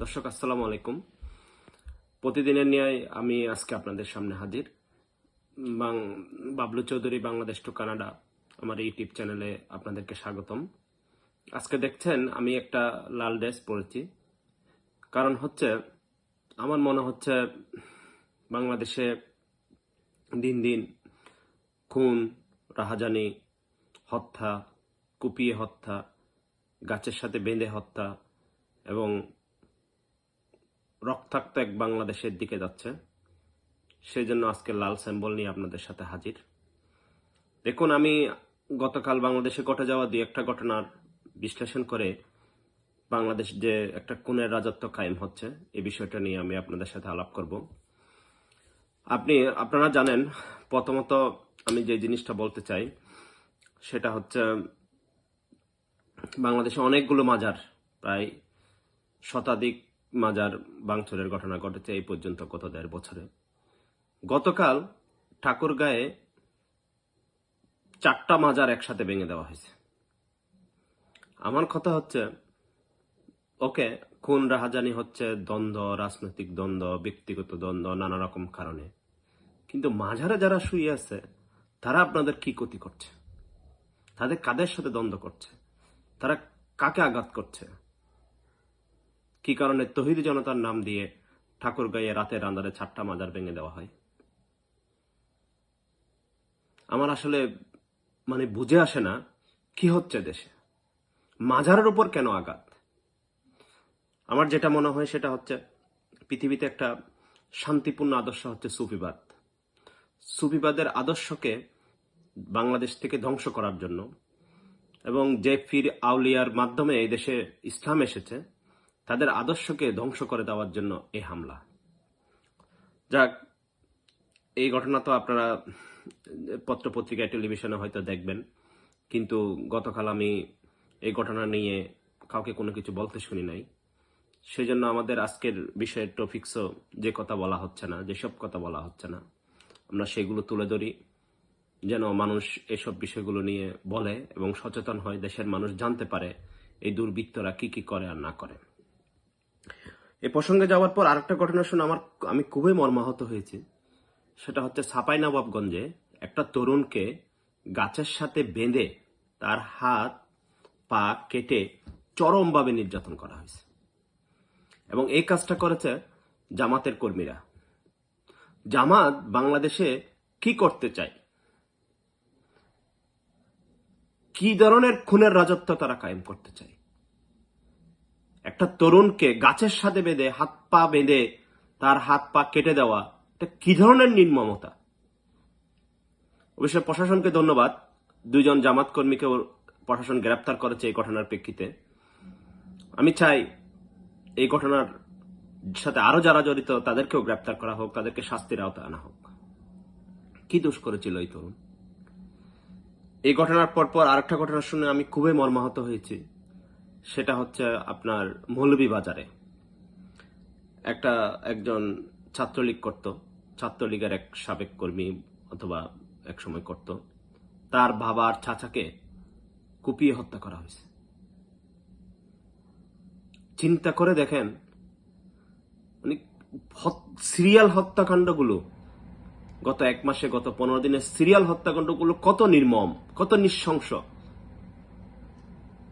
দর্শক, আসসালামু আলাইকুম। প্রতিদিনের ন্যায় আমি আজকে আপনাদের সামনে হাজির। বাং- বাবলু চৌধুরী, বাংলাদেশ টু কানাডা, আমার ইউটিউব চ্যানেলে আপনাদেরকে স্বাগতম। আজকে দেখছেন, আমি একটা লাল ড্রেস পরেছি। কারণ হচ্ছে, আমার মনে হচ্ছে, বাংলাদেশে দিন দিন খুন, রাহাজানি, হত্যা, কুপিয়ে হত্যা, গাছের সাথে বেঁধে হত্যা এবং রক্তাক্ত এক বাংলাদেশের দিকে যাচ্ছে। সেই জন্য আজকে লাল স্যাম্বল নিয়ে আপনাদের সাথে হাজির। দেখুন, আমি গতকাল বাংলাদেশে ঘটে যাওয়া দুই একটা ঘটনার বিশ্লেষণ করে বাংলাদেশ যে একটা খুনের রাজত্ব কায়েম হচ্ছে, এই বিষয়টা নিয়ে আমি আপনাদের সাথে আলাপ করব। আপনি, আপনারা জানেন, প্রথমত আমি যে জিনিসটা বলতে চাই, সেটা হচ্ছে বাংলাদেশে অনেকগুলো মাজার, প্রায় শতাধিক মাজার ভাঙচুরের ঘটনা ঘটেছে এই পর্যন্ত গত দেড় বছরে। গতকাল ঠাকুরগাঁয়ে চারটা মাজার একসাথে ভেঙে দেওয়া হয়েছে। আমার কথা হচ্ছে, ওকে খুন, রাহাজানি হচ্ছে, দ্বন্দ্ব, রাজনৈতিক দ্বন্দ্ব, ব্যক্তিগত দ্বন্দ্ব, নানা রকম কারণে। কিন্তু মাঝারে যারা শুয়ে আছে, তারা আপনাদের কি ক্ষতি করছে? তাদের কাদের সাথে দ্বন্দ্ব করছে? তারা কাকে আঘাত করছে? কি কারণে তহিদি জনতার নাম দিয়ে ঠাকুর গায়ে রাতের আন্দারে চারটা মাজার ভেঙে দেওয়া হয়? আমার আসলে মানে বুঝে আসে না, কি হচ্ছে দেশে? মাজারের উপর কেন আঘাত? আমার যেটা মনে হয় সেটা হচ্ছে, পৃথিবীতে একটা শান্তিপূর্ণ আদর্শ হচ্ছে সুফিবাদ। সুফিবাদের আদর্শকে বাংলাদেশ থেকে ধ্বংস করার জন্য এবং যে ফির আউলিয়ার মাধ্যমে এই দেশে ইসলাম এসেছে তাদের আদর্শকে ধ্বংস করে দেওয়ার জন্য এই হামলা। যাক, এই ঘটনা তো আপনারা পত্রপত্রিকায় টেলিভিশনে হয়তো দেখবেন। কিন্তু গতকাল আমি এই ঘটনা নিয়ে কাউকে কোনো কিছু বলতে শুনি নাই। সেই জন্য আমাদের আজকের বিষয়ের টপিক্সও যে কথা বলা হচ্ছে না যেসব কথা বলা হচ্ছে না, আমরা সেগুলো তুলে ধরি। যেন মানুষ এসব বিষয়গুলো নিয়ে বলে এবং সচেতন হয়, দেশের মানুষ জানতে পারে এই দুর্বৃত্তরা কি কি করে আর না করে। এ প্রসঙ্গে যাওয়ার পর আরেকটা ঘটনা শুনে আমার আমি খুবই মর্মাহত হয়েছি। সেটা হচ্ছে ছাপাই নবাবগঞ্জে একটা তরুণকে গাছের সাথে বেঁধে তার হাত, পা কেটে চরমভাবে নির্যাতন করা হয়েছে। এবং এই কাজটা করেছে জামাতের কর্মীরা। জামাত বাংলাদেশে কি করতে চায়? কি ধরনের খুনের রাজত্ব তারা কায়েম করতে চায়? একটা তরুণকে গাছের সাথে বেঁধে, হাত পা বেঁধে তার হাত পা কেটে দেওয়া, এটা কি ধরনের নির্মমতা অবশ্য প্রশাসনকে ধন্যবাদ। দুইজন জামাত কর্মীকে প্রশাসন গ্রেপ্তার করেছে এই ঘটনার প্রেক্ষিতে। আমি চাই এই ঘটনার সাথে আরও যারা জড়িত, তাদেরকেও গ্রেপ্তার করা হোক, তাদেরকে শাস্তির আওতায় আনা হোক। কি দোষ করেছিল এই তরুণ? এই ঘটনার পর পর আরেকটা ঘটনা শুনে আমি খুবই মর্মাহত হয়েছি। সেটা হচ্ছে আপনার মৌলভীবাজারে একটা একজন ছাত্রলীগ করত, ছাত্রলীগের এক সাবেক কর্মী অথবা এক সময় করত। তার বাবার চাচাকে কুপিয়ে হত্যা করা হয়েছে। চিন্তা করে দেখেন মানে সিরিয়াল হত্যাকাণ্ডগুলো, গত এক মাসে গত পনেরো দিনের সিরিয়াল হত্যাকাণ্ডগুলো কত নির্মম, কত নৃশংস।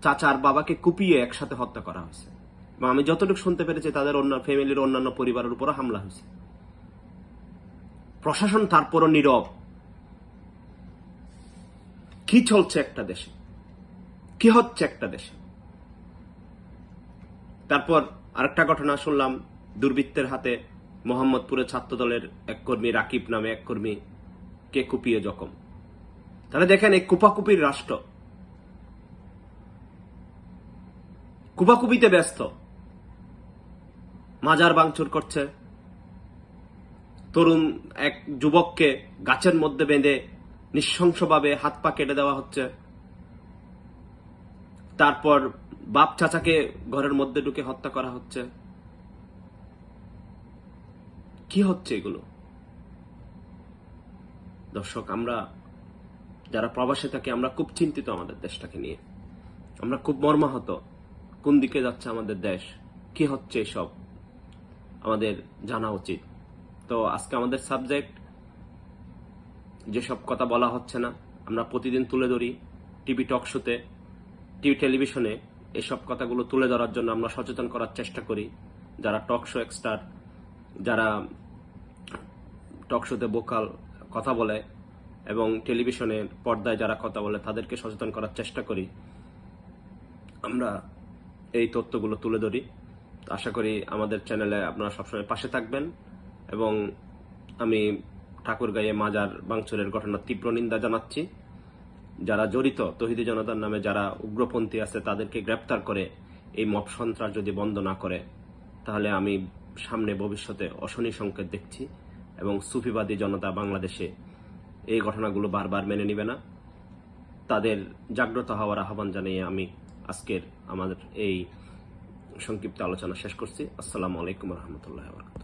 চাচার বাবাকে কুপিয়ে একসাথে হত্যা করা হয়েছে। এবং আমি যতটুকু শুনতে পেরেছি, তাদের অন্য ফ্যামিলির অন্যান্য পরিবারের উপরও হামলা হয়েছে। প্রশাসন তারপরও নীরব। কি চলছে একটা দেশে? কি হচ্ছে একটা দেশে? তারপর আরেকটা ঘটনা শুনলাম, দুর্বৃত্তের হাতে মোহাম্মদপুরে ছাত্র দলের এক কর্মী রাকিব নামে এক কর্মী কে কুপিয়ে জখম। তাহলে দেখেন এই কুপাকুপির রাষ্ট্র কুপাকুপিতে ব্যস্ত। মাজার বাংচুর করছে। তরুণ এক যুবককে গাছের মধ্যে বেঁধে নৃশংসভাবে হাত পা কেটে দেওয়া হচ্ছে। তারপর বাপ চাচাকে ঘরের মধ্যে ঢুকে হত্যা করা হচ্ছে। কি হচ্ছে এগুলো? দর্শক, আমরা যারা প্রবাসে থাকি, আমরা খুব চিন্তিত আমাদের দেশটাকে নিয়ে। আমরা খুব মর্মাহত। কোন দিকে যাচ্ছে আমাদের দেশ? কি হচ্ছে এসব? আমাদের জানা উচিত। তো আজকে আমাদের সাবজেক্ট যেসব কথা বলা হচ্ছে না, আমরা প্রতিদিন তুলে ধরি টিভি টক শোতে টিভি টেলিভিশনে এসব কথাগুলো তুলে ধরার জন্য আমরা সচেতন করার চেষ্টা করি। যারা টক শো এক্সটার যারা টক শোতে বোকাল কথা বলে এবং টেলিভিশনের পর্দায় যারা কথা বলে, তাদেরকে সচেতন করার চেষ্টা করি। আমরা এই তথ্যগুলো তুলে ধরি। আশা করি আমাদের চ্যানেলে আপনারা সবসময় পাশে থাকবেন এবং আমি ঠাকুরগাঁয়ে মাজার বাংচুরের ঘটনার তীব্র নিন্দা জানাচ্ছি। যারা জড়িত তহিদি জনতার নামে যারা উগ্রপন্থী আছে, তাদেরকে গ্রেপ্তার করে এই মব সন্ত্রাস যদি বন্ধ না করে, তাহলে আমি সামনে ভবিষ্যতে অশনি সংকেত দেখছি এবং সুফিবাদী জনতা বাংলাদেশে এই ঘটনাগুলো বারবার মেনে নিবে না। তাদের জাগ্রত হওয়ার আহ্বান জানিয়ে আমি আজকের আমাদের এই সংক্ষিপ্ত আলোচনা শেষ করছি। আসসালামু আলাইকুম রহমতুল্লাহ বরকাত